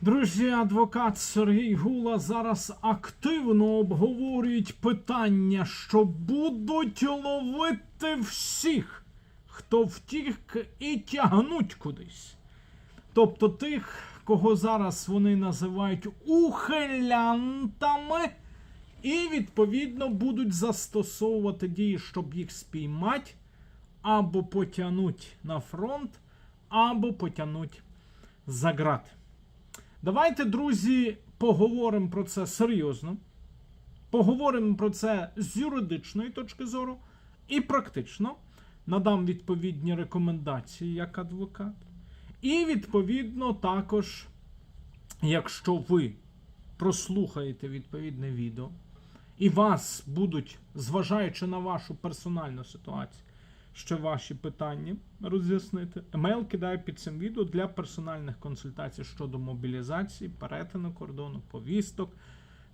Друзі, адвокат Сергій Гула зараз активно обговорюють питання, що будуть ловити всіх, хто втік і тягнуть кудись. Тобто тих, кого зараз вони називають ухилянтами, і відповідно будуть застосовувати дії, щоб їх спіймати, або потягнуть на фронт, або потягнуть за грати. Давайте, друзі, поговоримо про це серйозно. Поговоримо про це з юридичної точки зору і практично. Надам відповідні рекомендації як адвокат. І, відповідно, також, якщо ви прослухаєте відповідне відео, і вас будуть, зважаючи на вашу персональну ситуацію, ще ваші питання роз'яснити. Емейл кидаю під цим відео для персональних консультацій щодо мобілізації, перетину кордону, повісток,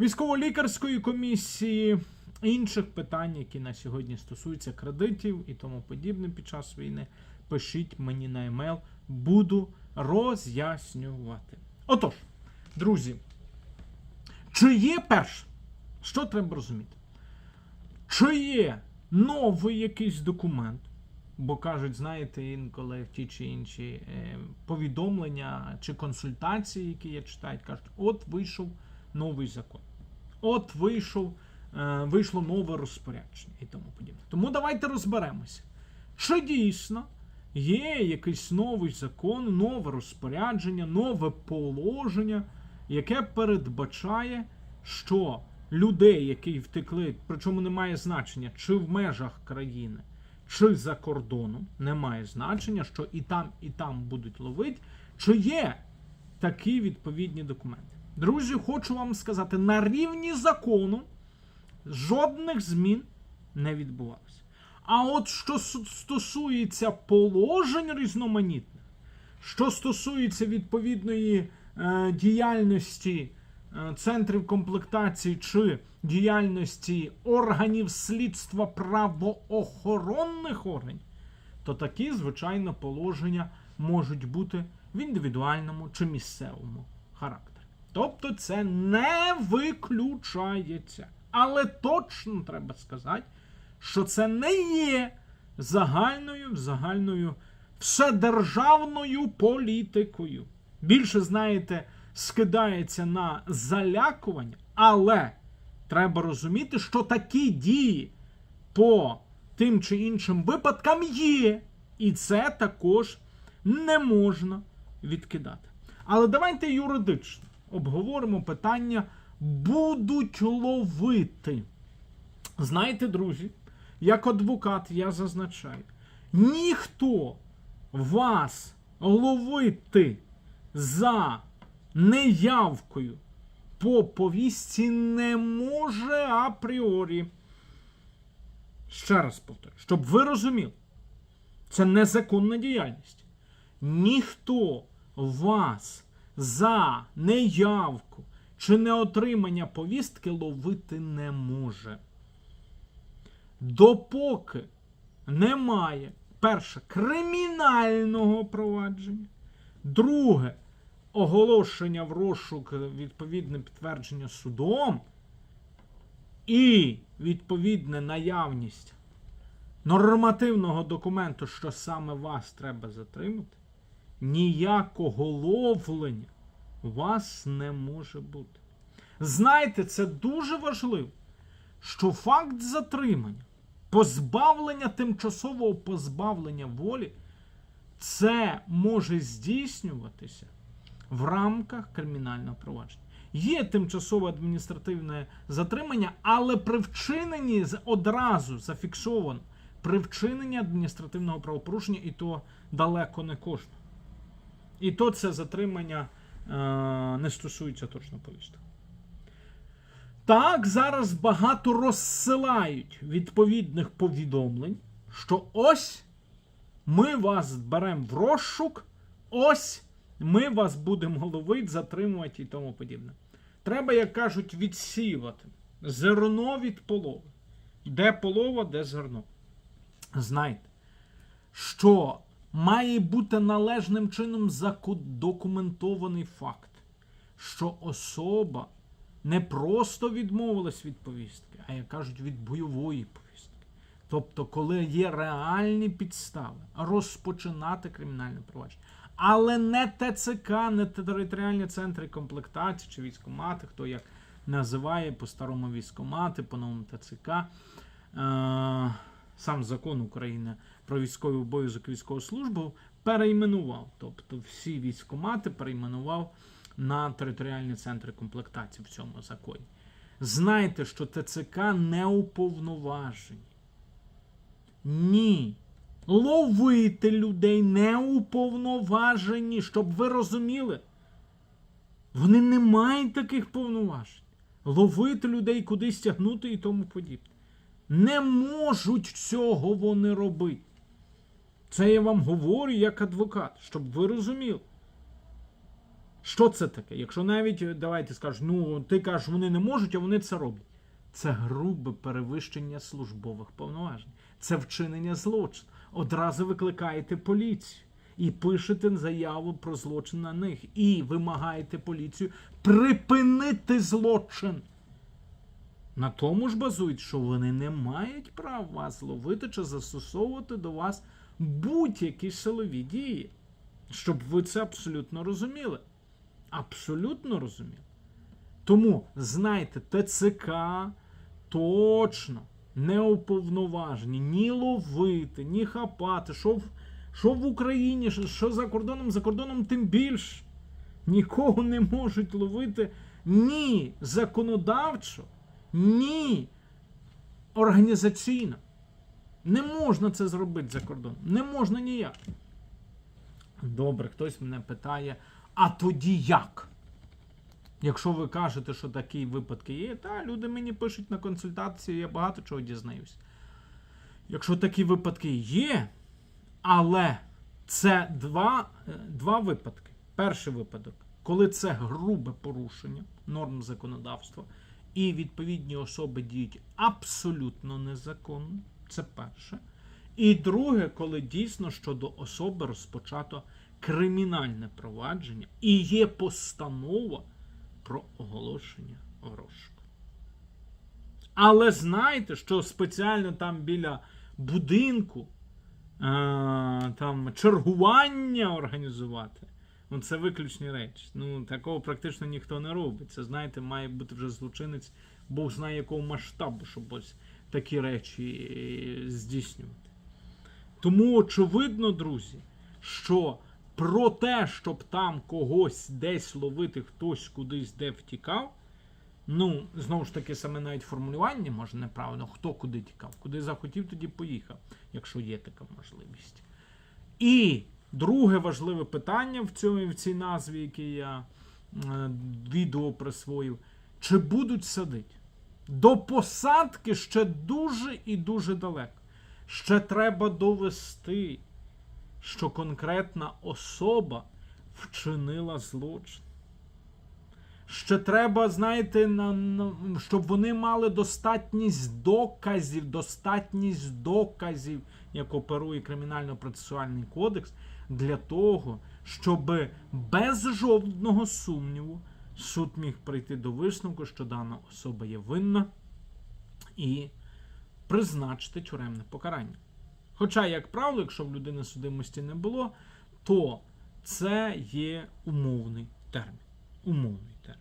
військово-лікарської комісії, інших питань, які на сьогодні стосуються кредитів і тому подібне під час війни. Пишіть мені на емейл, буду роз'яснювати. Отож, друзі, чи є перше, що треба розуміти? Чи є новий якийсь документ, бо кажуть, знаєте, інколи ті чи інші е, повідомлення чи консультації, які я читаю, кажуть, от вийшов новий закон, от вийшов, е, вийшло нове розпорядження і тому подібне. Тому давайте розберемося, чи дійсно є якийсь новий закон, нове розпорядження, нове положення, яке передбачає, що людей, які втекли, причому немає значення, чи в межах країни, чи за кордоном, немає значення, що і там, і там будуть ловити, чи є такі відповідні документи. Друзі, хочу вам сказати, на рівні закону жодних змін не відбувалося. А от що стосується положень різноманітних, що стосується відповідної е, діяльності центрів комплектації чи діяльності органів слідства правоохоронних органів, то такі, звичайно, положення можуть бути в індивідуальному чи місцевому характері. Тобто це не виключається. Але точно треба сказати, що це не є загальною, загальною вседержавною політикою. Більше, знаєте, скидається на залякування, але треба розуміти, що такі дії по тим чи іншим випадкам є. І це також не можна відкидати. Але давайте юридично обговоримо питання будуть ловити. Знаєте, друзі, як адвокат я зазначаю, ніхто вас ловити за неявкою по повістці не може апріорі. Ще раз повторю, щоб ви розуміли, це незаконна діяльність. Ніхто вас за неявку чи неотримання повістки ловити не може. Допоки немає, перше, кримінального провадження, друге, оголошення в розшук, відповідне підтвердження судом, і відповідне наявність нормативного документу, що саме вас треба затримати, ніякого ловлення у вас не може бути. Знайте, це дуже важливо, що факт затримання, позбавлення тимчасового позбавлення волі, це може здійснюватися в рамках кримінального провадження. Є тимчасове адміністративне затримання, але при вчиненні одразу зафіксовано при вчиненні адміністративного правопорушення, і то далеко не кожного. І то це затримання е, не стосується точно повісток. Так, зараз багато розсилають відповідних повідомлень, що ось ми вас беремо в розшук, ось ми вас будемо ловити, затримувати і тому подібне. Треба, як кажуть, відсіювати зерно від полови. Де полова, де зерно. Знайте, що має бути належним чином задокументований факт. що особа не просто відмовилась від повістки, а як кажуть, від бойової повістки. Тобто, коли є реальні підстави розпочинати кримінальне провадження. Але не ТЦК, не територіальні центри комплектації чи військомати, хто як називає по-старому військомати, по-новому ТЦК. Е, сам закон України про військовий обов'язок військову службу перейменував. Тобто всі військомати перейменував на територіальні центри комплектації в цьому законі. Знайте, що ТЦК не уповноважені. Ні. Ловити людей не уповноважені, щоб ви розуміли. Вони не мають таких повноважень. Ловити людей кудись тягнути і тому подібне. Не можуть цього вони робити. Це я вам говорю як адвокат, щоб ви розуміли. Що це таке? Якщо навіть давайте скажеш, ну ти кажеш, вони не можуть, а вони це роблять. Це грубе перевищення службових повноважень. Це вчинення злочину. Одразу викликаєте поліцію і пишете заяву про злочин на них. І вимагаєте поліцію припинити злочин. На тому ж базують, що вони не мають права вас ловити чи застосовувати до вас будь-які силові дії. Щоб ви це абсолютно розуміли. Абсолютно розуміли. Тому знайте, ТЦК точно не уповноважені ні ловити, ні хапати. Що в, що в Україні, що- за кордоном, за кордоном тим більше. Нікого не можуть ловити ні законодавчо, ні організаційно. Не можна це зробити за кордоном. Не можна ніяк. Добре, хтось мене питає, а тоді як? Якщо ви кажете, що такі випадки є, та люди мені пишуть на консультації, я багато чого дізнаюсь. Якщо такі випадки є, але це два, е, два випадки. Перший випадок, коли це грубе порушення норм законодавства, і відповідні особи діють абсолютно незаконно. Це перше. І друге, коли дійсно щодо особи розпочато кримінальне провадження і є постанова про оголошення в розшуку. Але знайте, що спеціально там біля будинку а, там чергування організувати. Ну, це виключні речі. Ну, такого практично ніхто не робить. Це, знаєте, має бути вже злочинець, Бог знає якого масштабу, щоб ось такі речі е, здійснювати. Тому очевидно, друзі, що про те, щоб там когось десь ловити, хтось кудись де втікав. Ну, знову ж таки, саме навіть формулювання може неправильно, хто куди тікав, куди захотів, тоді поїхав, якщо є така можливість. І друге важливе питання в, цьому, в цій назві, яке я е, відео присвоїв: чи будуть садити? До посадки ще дуже і дуже далеко. Ще треба довести, що конкретна особа вчинила злочин. Ще треба, знаєте, на, на, щоб вони мали достатність доказів, достатність доказів, як оперує Кримінально-процесуальний кодекс, для того, щоб без жодного сумніву суд міг прийти до висновку, що дана особа є винна, і призначити тюремне покарання. Хоча, як правило, якщо в людини судимості не було, то це є умовний термін. Умовний термін.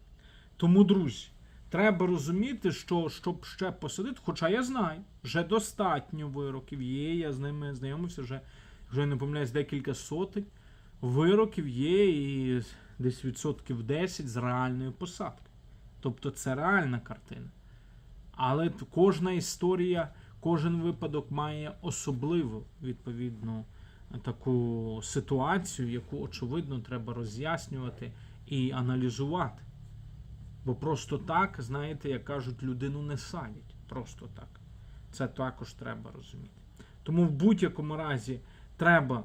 Тому, друзі, треба розуміти, що щоб ще посадити, хоча я знаю, вже достатньо вироків є, я з ними знайомився вже, вже не помиляюсь, декілька сотень вироків є і десь відсотків 10 з реальної посадки. Тобто це реальна картина. Але кожна історія, кожен випадок має особливу відповідну таку ситуацію, яку очевидно треба роз'яснювати і аналізувати. Бо просто так, знаєте, як кажуть, людину не садять. Просто так. Це також треба розуміти. Тому в будь-якому разі треба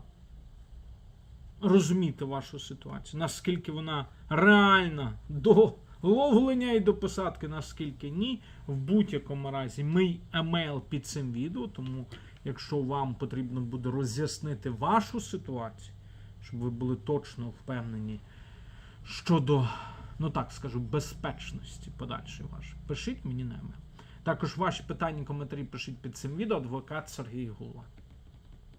розуміти вашу ситуацію, наскільки вона реальна до ловлення і до посадки, наскільки ні. В будь-якому разі мій емейл під цим відео, тому якщо вам потрібно буде роз'яснити вашу ситуацію, щоб ви були точно впевнені щодо ну так скажу, безпечності подальшої вашої. Пишіть мені на емейл. Також ваші питання, коментарі пишіть під цим відео. Адвокат Сергій Гула.